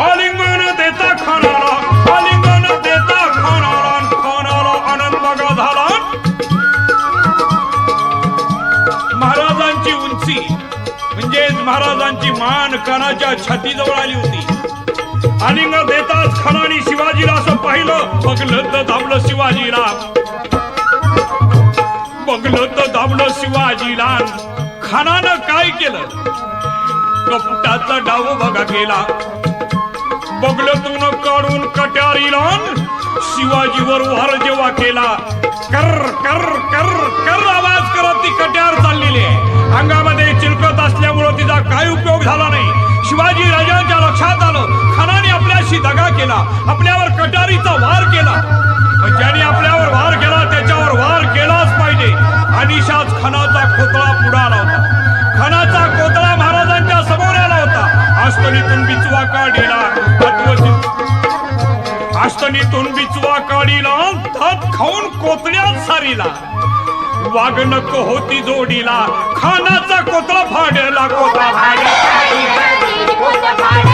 आलिंगन देता खानाला आलिंगन देता खानाला खानाला आनंद बघा झाला महाराजांची उंची म्हणजेच महाराजांची मान कणाच्या छातीजवळ आली होती. आलिंग देताच खणाने शिवाजीला असं पाहिलं बघलं तर दाबलं शिवाजीला. बघलं तर दाबलं शिवाजीला. खानानं काय केलं? कपटाचा डाव बघा गेला. बघलं काढून कट्यारीला शिवाजीवर वार जेव्हा केला कर कर कर कर आवाज करत ती कट्यार चाललेली आहे. अंगामध्ये चिलकत असल्यामुळं तिचा काय उपयोग झाला नाही. शिवाजी राजांच्या लक्षात आलं. खानाने आपल्याशी दगा केला. आपल्यावर कटारीचा वार केला. ज्याने आपल्यावर वार केला त्याच्यावर वार केलाच पाहिजे. अनिशाच खानाचा खोतळा पुढाला होता. खानाचा कोतळा महाराजांच्या समोर आला होता. आस्तनीतून बिचवा का डेला. आस्तनीतून बिचवा काढीला धत खाऊन कोतड्यात सारीला. वाघ नको होती जोडीला खानाचा कोतळा फाडला कोतळा.